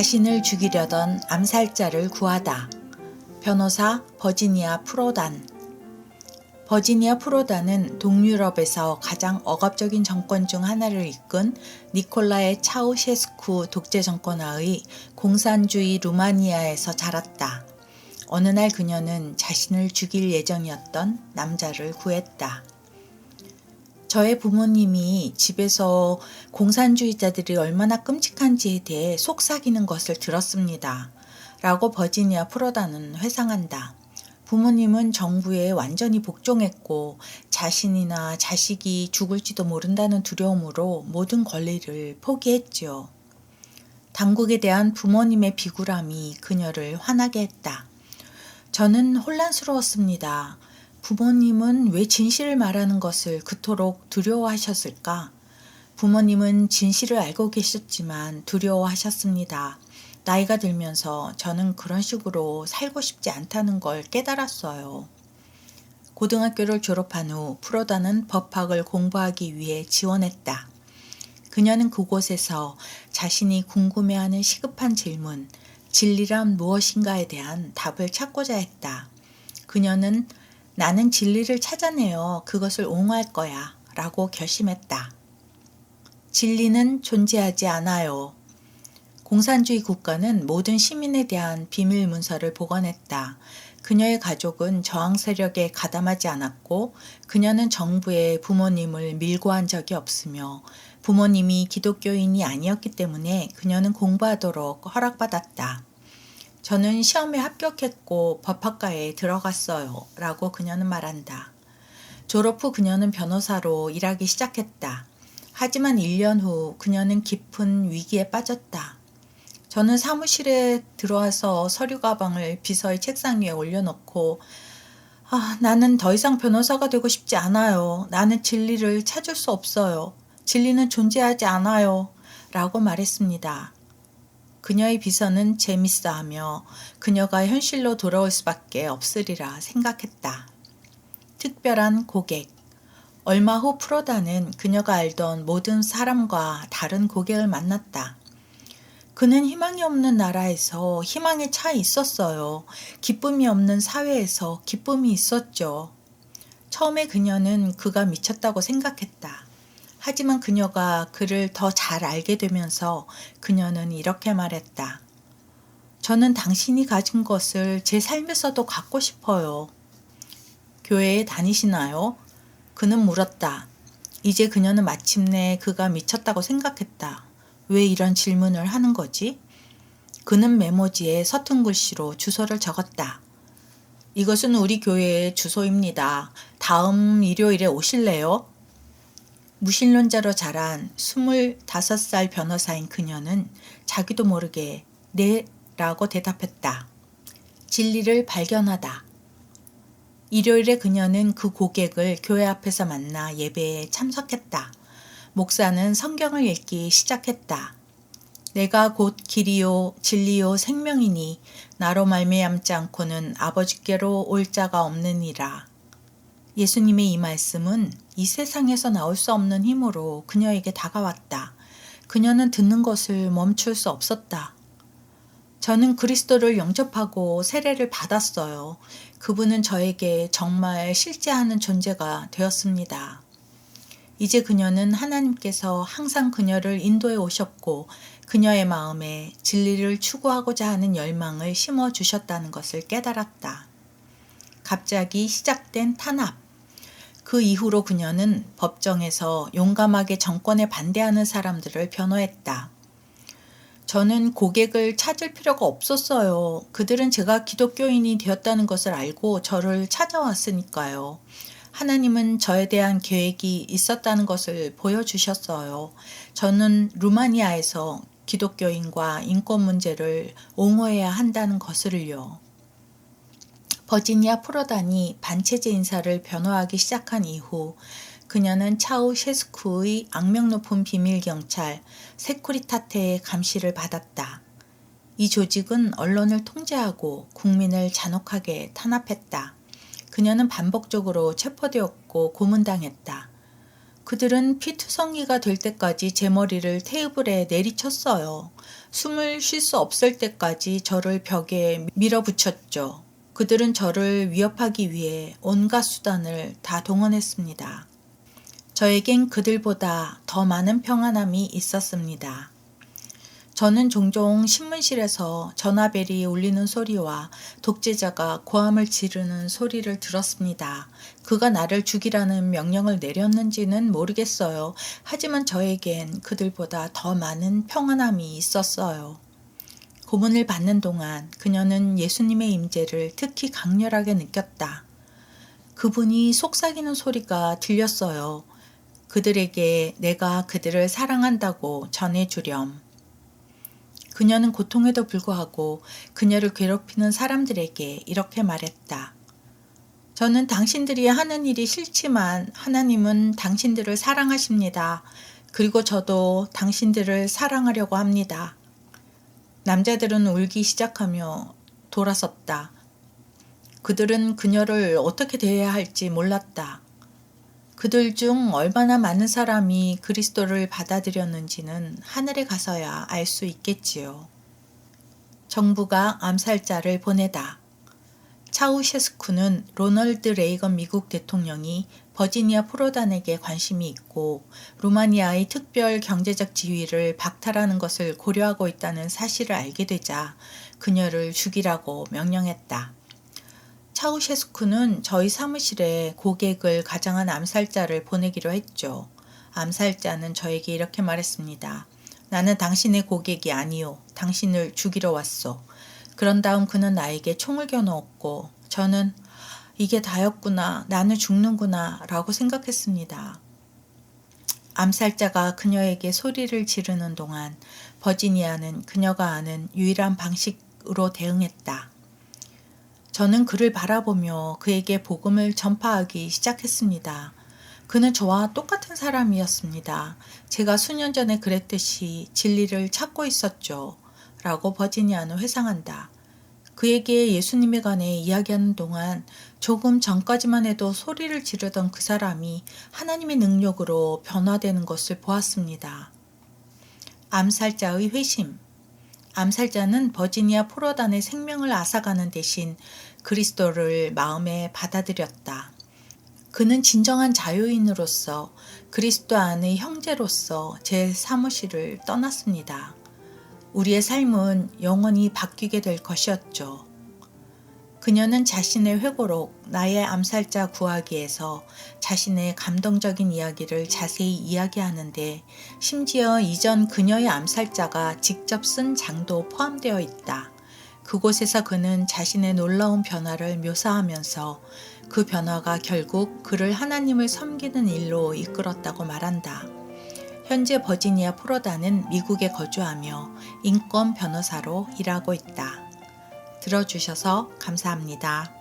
자신을 죽이려던 암살자를 구하다. 변호사 버지니아 프로단. 버지니아 프로단은 동유럽에서 가장 억압적인 정권 중 하나를 이끈 니콜라의 차우셰스쿠 독재 정권하의 공산주의 루마니아에서 자랐다. 어느 날 그녀는 자신을 죽일 예정이었던 남자를 구했다. 저의 부모님이 집에서 공산주의자들이 얼마나 끔찍한지에 대해 속삭이는 것을 들었습니다. 라고 버지니아 프로다는 회상한다. 부모님은 정부에 완전히 복종했고 자신이나 자식이 죽을지도 모른다는 두려움으로 모든 권리를 포기했지요. 당국에 대한 부모님의 비굴함이 그녀를 화나게 했다. 저는 혼란스러웠습니다. 부모님은 왜 진실을 말하는 것을 그토록 두려워하셨을까? 부모님은 진실을 알고 계셨지만 두려워하셨습니다. 나이가 들면서 저는 그런 식으로 살고 싶지 않다는 걸 깨달았어요. 고등학교를 졸업한 후 프로다는 법학을 공부하기 위해 지원했다. 그녀는 그곳에서 자신이 궁금해하는 시급한 질문, 진리란 무엇인가에 대한 답을 찾고자 했다. 그녀는 나는 진리를 찾아내어 그것을 옹호할 거야 라고 결심했다. 진리는 존재하지 않아요. 공산주의 국가는 모든 시민에 대한 비밀 문서를 보관했다. 그녀의 가족은 저항 세력에 가담하지 않았고 그녀는 정부에 부모님을 밀고 한 적이 없으며 부모님이 기독교인이 아니었기 때문에 그녀는 공부하도록 허락받았다. 저는 시험에 합격했고 법학과에 들어갔어요. 라고 그녀는 말한다. 졸업 후 그녀는 변호사로 일하기 시작했다. 하지만 1년 후 그녀는 깊은 위기에 빠졌다. 저는 사무실에 들어와서 서류 가방을 비서의 책상 위에 올려놓고 아, 나는 더 이상 변호사가 되고 싶지 않아요. 나는 진리를 찾을 수 없어요. 진리는 존재하지 않아요. 라고 말했습니다. 그녀의 비서는 재밌어 하며 그녀가 현실로 돌아올 수밖에 없으리라 생각했다. 특별한 고객. 얼마 후 프로다는 그녀가 알던 모든 사람과 다른 고객을 만났다. 그는 희망이 없는 나라에서 희망에 차 있었어요. 기쁨이 없는 사회에서 기쁨이 있었죠. 처음에 그녀는 그가 미쳤다고 생각했다. 하지만 그녀가 그를 더 잘 알게 되면서 그녀는 이렇게 말했다. 저는 당신이 가진 것을 제 삶에서도 갖고 싶어요. 교회에 다니시나요? 그는 물었다. 이제 그녀는 마침내 그가 미쳤다고 생각했다. 왜 이런 질문을 하는 거지? 그는 메모지에 서툰 글씨로 주소를 적었다. 이것은 우리 교회의 주소입니다. 다음 일요일에 오실래요? 무신론자로 자란 25살 변호사인 그녀는 자기도 모르게 네 라고 대답했다. 진리를 발견하다. 일요일에 그녀는 그 고객을 교회 앞에서 만나 예배에 참석했다. 목사는 성경을 읽기 시작했다. 내가 곧 길이요 진리요 생명이니 나로 말미암지 않고는 아버지께로 올 자가 없느니라. 예수님의 이 말씀은 이 세상에서 나올 수 없는 힘으로 그녀에게 다가왔다. 그녀는 듣는 것을 멈출 수 없었다. 저는 그리스도를 영접하고 세례를 받았어요. 그분은 저에게 정말 실제하는 존재가 되었습니다. 이제 그녀는 하나님께서 항상 그녀를 인도해 오셨고 그녀의 마음에 진리를 추구하고자 하는 열망을 심어 주셨다는 것을 깨달았다. 갑자기 시작된 탄압. 그 이후로 그녀는 법정에서 용감하게 정권에 반대하는 사람들을 변호했다. 저는 고객을 찾을 필요가 없었어요. 그들은 제가 기독교인이 되었다는 것을 알고 저를 찾아왔으니까요. 하나님은 저에 대한 계획이 있었다는 것을 보여주셨어요. 저는 루마니아에서 기독교인과 인권 문제를 옹호해야 한다는 것을요. 버지니아 프로단이 반체제 인사를 변호하기 시작한 이후 그녀는 차우 셰스쿠의 악명 높은 비밀 경찰 세쿠리타테의 감시를 받았다. 이 조직은 언론을 통제하고 국민을 잔혹하게 탄압했다. 그녀는 반복적으로 체포되었고 고문당했다. 그들은 피투성이가 될 때까지 제 머리를 테이블에 내리쳤어요. 숨을 쉴 수 없을 때까지 저를 벽에 밀어붙였죠. 그들은 저를 위협하기 위해 온갖 수단을 다 동원했습니다. 저에겐 그들보다 더 많은 평안함이 있었습니다. 저는 종종 신문실에서 전화벨이 울리는 소리와 독재자가 고함을 지르는 소리를 들었습니다. 그가 나를 죽이라는 명령을 내렸는지는 모르겠어요. 하지만 저에겐 그들보다 더 많은 평안함이 있었어요. 고문을 받는 동안 그녀는 예수님의 임재를 특히 강렬하게 느꼈다. 그분이 속삭이는 소리가 들렸어요. 그들에게 내가 그들을 사랑한다고 전해주렴. 그녀는 고통에도 불구하고 그녀를 괴롭히는 사람들에게 이렇게 말했다. 저는 당신들이 하는 일이 싫지만 하나님은 당신들을 사랑하십니다. 그리고 저도 당신들을 사랑하려고 합니다. 남자들은 울기 시작하며 돌아섰다. 그들은 그녀를 어떻게 대해야 할지 몰랐다. 그들 중 얼마나 많은 사람이 그리스도를 받아들였는지는 하늘에 가서야 알 수 있겠지요. 정부가 암살자를 보내다. 차우셰스쿠는 로널드 레이건 미국 대통령이 버지니아 프로단에게 관심이 있고 루마니아의 특별 경제적 지위를 박탈하는 것을 고려하고 있다는 사실을 알게 되자 그녀를 죽이라고 명령했다. 차우셰스쿠는 저희 사무실에 고객을 가장한 암살자를 보내기로 했죠. 암살자는 저에게 이렇게 말했습니다. 나는 당신의 고객이 아니오. 당신을 죽이러 왔소. 그런 다음 그는 나에게 총을 겨누었고 저는 이게 다였구나. 나는 죽는구나. 라고 생각했습니다. 암살자가 그녀에게 소리를 지르는 동안 버지니아는 그녀가 아는 유일한 방식으로 대응했다. 저는 그를 바라보며 그에게 복음을 전파하기 시작했습니다. 그는 저와 똑같은 사람이었습니다. 제가 수년 전에 그랬듯이 진리를 찾고 있었죠. 라고 버지니아는 회상한다. 그에게 예수님에 관해 이야기하는 동안 조금 전까지만 해도 소리를 지르던 그 사람이 하나님의 능력으로 변화되는 것을 보았습니다. 암살자의 회심. 암살자는 버지니아 포로단의 생명을 앗아가는 대신 그리스도를 마음에 받아들였다. 그는 진정한 자유인으로서 그리스도 안의 형제로서 제 사무실을 떠났습니다. 우리의 삶은 영원히 바뀌게 될 것이었죠. 그녀는 자신의 회고록 나의 암살자 구하기에서 자신의 감동적인 이야기를 자세히 이야기하는데 심지어 이전 그녀의 암살자가 직접 쓴 장도 포함되어 있다. 그곳에서 그는 자신의 놀라운 변화를 묘사하면서 그 변화가 결국 그를 하나님을 섬기는 일로 이끌었다고 말한다. 현재 버지니아 프로다는 미국에 거주하며 인권 변호사로 일하고 있다. 들어주셔서 감사합니다.